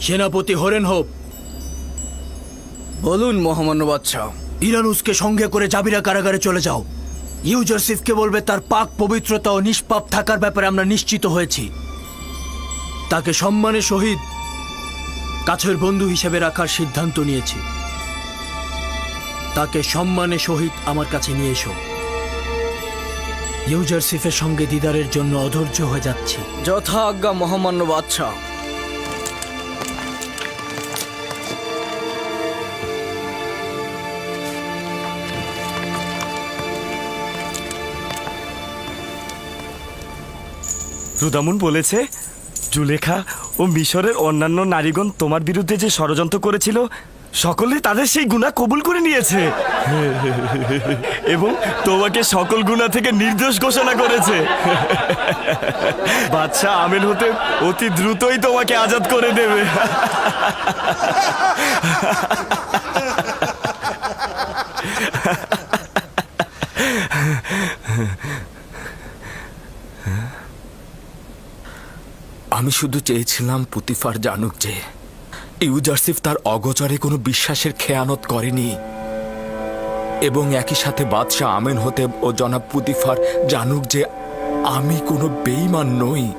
সেনাপতি horn hope. বলুন মহামান্য বাদশাহ। ইরানুসকে সঙ্গে করে জাবিরা কারাগারে চলে যাও। ইউজারসিফকে বলবে তার পাক পবিত্রতা ও নিষ্পাপ থাকার ব্যাপারে আমরা নিশ্চিত হয়েছি। তাকে সম্মানের সহিত কাছের বন্ধু হিসেবে রাখার সিদ্ধান্ত নিয়েছি। তাকে সম্মানের শহীদ আমার কাছে নিয়ে এসো। ইউজারসিফের সঙ্গে দিদারের জন্য অধৈর্য হয়ে যাচ্ছি। যথা আজ্ঞা মহামান্য বাদশাহ। রুদামুন বলেছে জুলেখা ও মিশরের অন্যান্য নারীগণ তোমার বিরুদ্ধে যে ষড়যন্ত্র করেছিল সকলে তাদের সেই গুণা কবুল করে নিয়েছে। এবং তোমাকে সকল গুণা থেকে নির্দোষ ঘোষণা করেছে। বাচ্চা আমেন হতে অতি দ্রুতই তোমাকে আজাদ করে দেবে। আমি শুধু চেয়েছিলাম পুতিফার জানুক যে, ইউজারসিফ তার অগচরে কোনো বিশ্বাসের খেয়ানত করেনি। এবং একই সাথে বাদশাহ আমেন হতে ও জনাব পুতিফার জানুক যে, আমি কোনো বেইমান নই।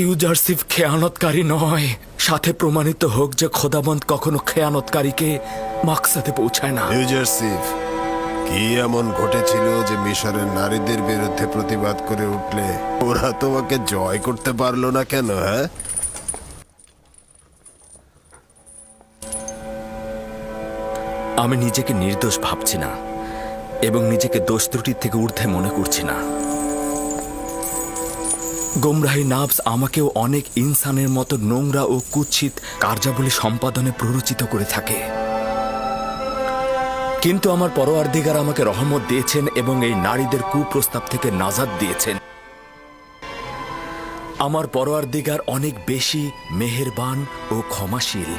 ইউজারসিফ খেয়ানতকারী নয়, সাথে প্রমাণিত হোক যে খোদাবন্ত কখনো খেয়ানতকারীকে মাকসাদে পৌঁছায় না। ইউজারসিফ কি এমন ঘটেছিল যে মিশরের নারীদের বিরুদ্ধে প্রতিবাদ করে উঠলে ওরা তোমাকে জয় করতে পারল না কেন হ্যাঁ? আমি নিজেকে নির্দোষ ভাবছি না, এবং নিজেকে দোষ ত্রুটির থেকে ঊর্ধ্বে মনে করছি না। গোমরাহি নাবস আমাকেও অনেক ইনসানের মতো নোংরা ও কুৎসিত কার্যাবলী সম্পাদনে প্ররোচিত করে থাকে। কিন্তু আমার পরোয়ারদিগার আমাকে রহমত দিয়েছেন এবং এই নারীদের কুপ্রস্তাব থেকে নাজাদ দিয়েছেন। আমার পরোয়ারদিগার অনেক বেশি মেহেরবান ও ক্ষমাশীল।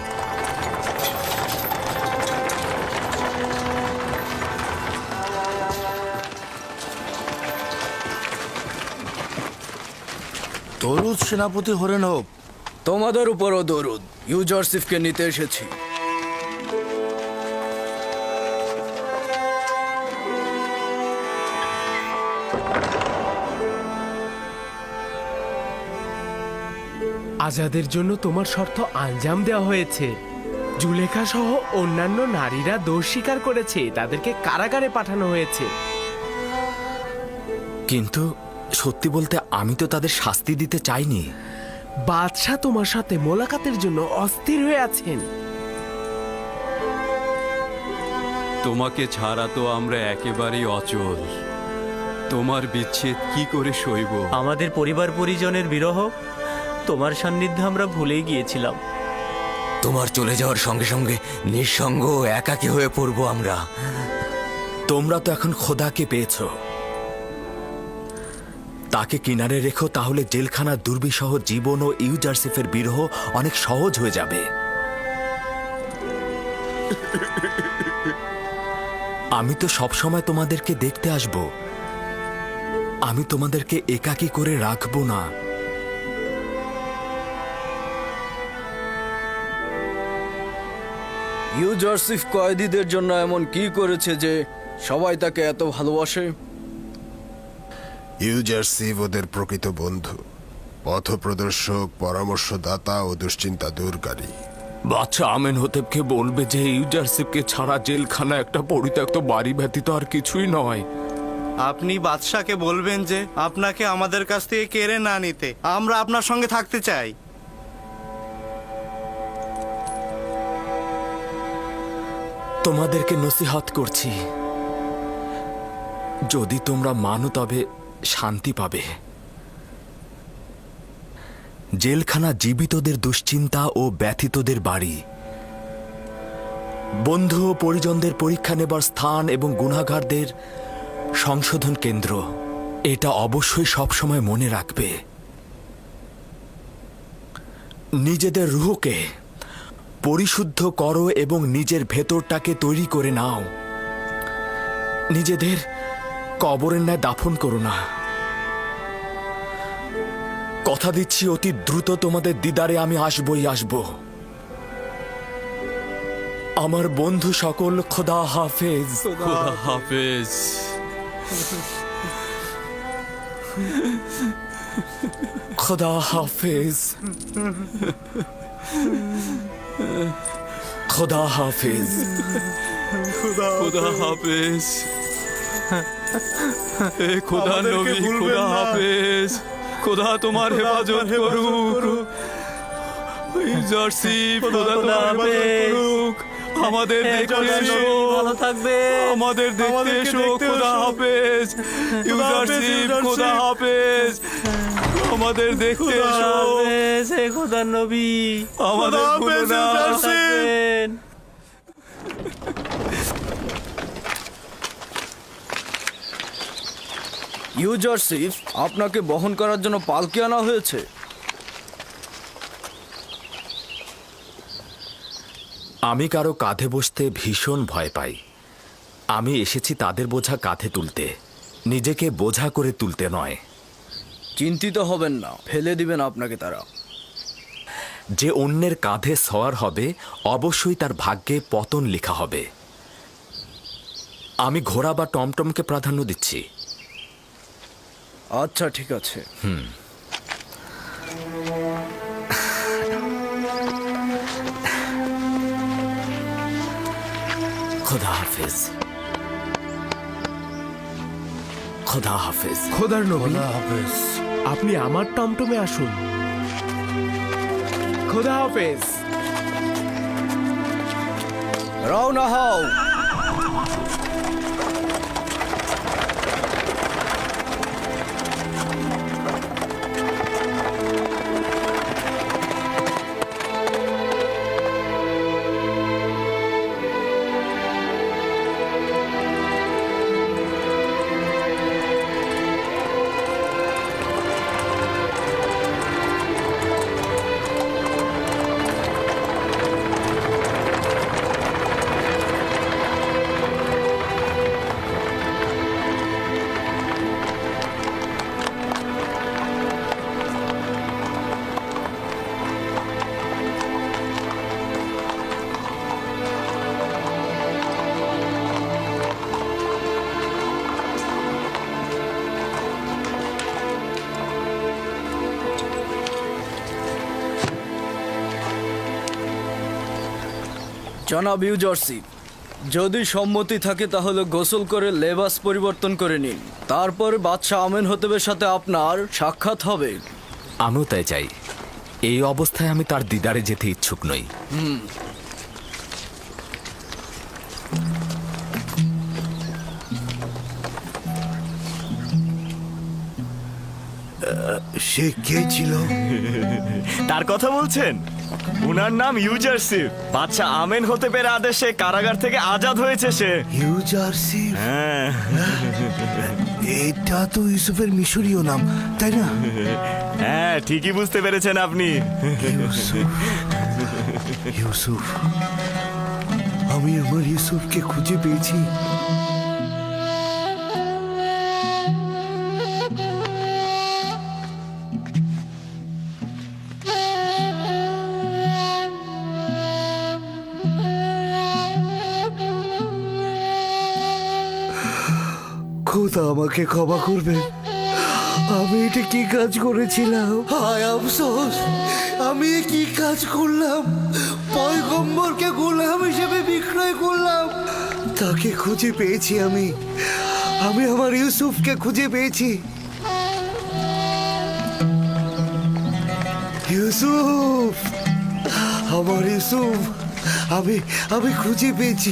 দরুদ সেনাপতি হরেন হোপ তোমাদের উপরও দরুদ। ইউজারসিফকে নিতে এসেছি। আজাদের জন্য তোমার শর্ত আঞ্জাম দেওয়া হয়েছে। জুলেখা সহ অন্যান্য নারীরা দোষ স্বীকার করেছে তাদেরকে কারাগারে পাঠানো হয়েছে। কিন্তু সত্যি বলতে আমি তো তাদের শাস্তি দিতে চাইনি। বাদশাহ তোমার সাথে মোলাকাতের জন্য অস্থির হয়ে আছেন। তোমাকে ছাড়া তো আমরা একেবারেই অচল। তোমার বিচ্ছেদ কি করে সইব? আমাদের পরিবার পরিজনের বিরহ তোমার সান্নিধ্যে আমরা ভুলেই গিয়েছিলাম। তোমার চলে যাওয়ার সঙ্গে সঙ্গে নিঃসঙ্গ ও একাকী হয়ে পড়ব আমরা। তোমরা তো এখন খোদাকে পেয়েছ। তাকে কিনারে রেখো, তাহলে জেলখানার দুর্বিসহ জীবন ও ইউজারসিফের বিরহ অনেক সহজ হয়ে যাবে। আমি তো সবসময় তোমাদেরকে দেখতে আসব। আমি তোমাদেরকে একাকী করে রাখব না। ইউজারসিফ কয়েদিদের জন্য এমন কি করেছে যে সবাই তাকে এত ভালোবাসে? ইউজারসিফ ওদের প্রকৃত বন্ধু পথপ্রদর্শক পরামর্শদাতা ও দুশ্চিন্তা দূরকারী। বাচ্চা আমেন হতেবকে বলবে যে ইউজারসিপকে ছাড়া জেলখানা একটা পরিত্যক্ত বাড়ি ব্যতীত আর কিছুই নয়। আপনি বাদশাকে বলবেন যে আপনাকে আমাদের কাছ থেকে কেড়ে না নিতে আমরা আপনার সঙ্গে থাকতে চাই। তোমাদেরকে নসিহত করছি। যদি তোমরা মানো তবে শান্তি পাবে। জেলখানা জীবিতদের দুশ্চিন্তা ও ব্যথিতদের বাড়ি। বন্ধু ও পরিজনদের পরীক্ষা নেবার স্থান এবং গুণাগারদের সংশোধন কেন্দ্র। এটা অবশ্যই সবসময় মনে রাখবে। নিজেদের রুহকে পরিশুদ্ধ করো এবং নিজের ভেতরটাকে তৈরি করে নাও। নিজেদের কবরের ন্যায় দাফন করো না। কথা দিচ্ছি অতি দ্রুত তোমাদের দিদারে আমি আসবই আসব। আমার বন্ধু সকল খোদা হাফেজ। খোদা হাফেজ। খোদা হাফেজ। খোদা হাফেজ। খোদা হাফেজ। এ খোদা নবী খোদা হাফেজ। খোদা তোমার হেফাজত করুক। জার্সি খোদা তোমার হেফাজত করুক। আমাদের দেখতে এসো। ভালো থাকবে আমাদের দেখতে এসো খোদা হাফেজ। ইউজারশিপ খোদা হাফেজ। আমাদের দেখতে এসো। খোদার নবী। আমাদের না থাকবেন। ইউজারশিপ আপনাকে বহন করার জন্য পালকি আনা হয়েছে। আমি কারও কাঁধে বসতে ভীষণ ভয় পাই। আমি এসেছি তাদের বোঝা কাঁধে তুলতে। নিজেকে বোঝা করে তুলতে নয়। চিন্তিত হবেন না ফেলে দিবেন আপনাকে তারা। যে অন্যের কাঁধে সওয়ার হবে অবশ্যই তার ভাগ্যে পতন লেখা হবে। আমি ঘোড়া বা টমটমকে প্রাধান্য দিচ্ছি। আচ্ছা ঠিক আছে। খোদা হাফেজ। খোদা হাফেজ। খোদার নবী। আপনি আমার টমটমে আসুন। খোদা হাফেজ। রওনা হও। জনাব ইউজারশিপ যদি সম্মতি থাকে তাহলে গোসল করে লেবাস পরিবর্তন করে নিন। তারপর বাদশাহ আমেন হতেবের সাথে আপনার সাক্ষাৎ হবে। আমিও তাই চাই। এই অবস্থায় আমি তার দিদারে যেতে ইচ্ছুক নই। সে কে ছিল? তার কথা বলছেন? উনার নাম ইউজারশিপ বাচ্চা আমেন হতে পেরে আদেশে কারাগার থেকে আজাদ হয়েছে সে। ইউজারশিপ হ্যাঁ। এটা তো ইউসুফের মিশরীয় নাম তাই না? হ্যাঁ ঠিকই বুঝতে পেরেছেন আপনি। ইউসুফ ইউসুফ আমি আমার ইউসুফকে খুঁজে পেয়েছি। আমাকে ক্ষমা করবেন। আমি এটা কি কাজ করেছিলাম? হায় আফসোস। আমি কি কাজ করলাম? পয়গম্বরকে গোলাম হিসেবে বিক্রয় করলাম। তাকে খুঁজে পেয়েছি আমি। আমি আমার ইউসুফকে খুঁজে পেয়েছি। ইউসুফ! আমার ইউসুফ! আমি আমি খুঁজে পেয়েছি।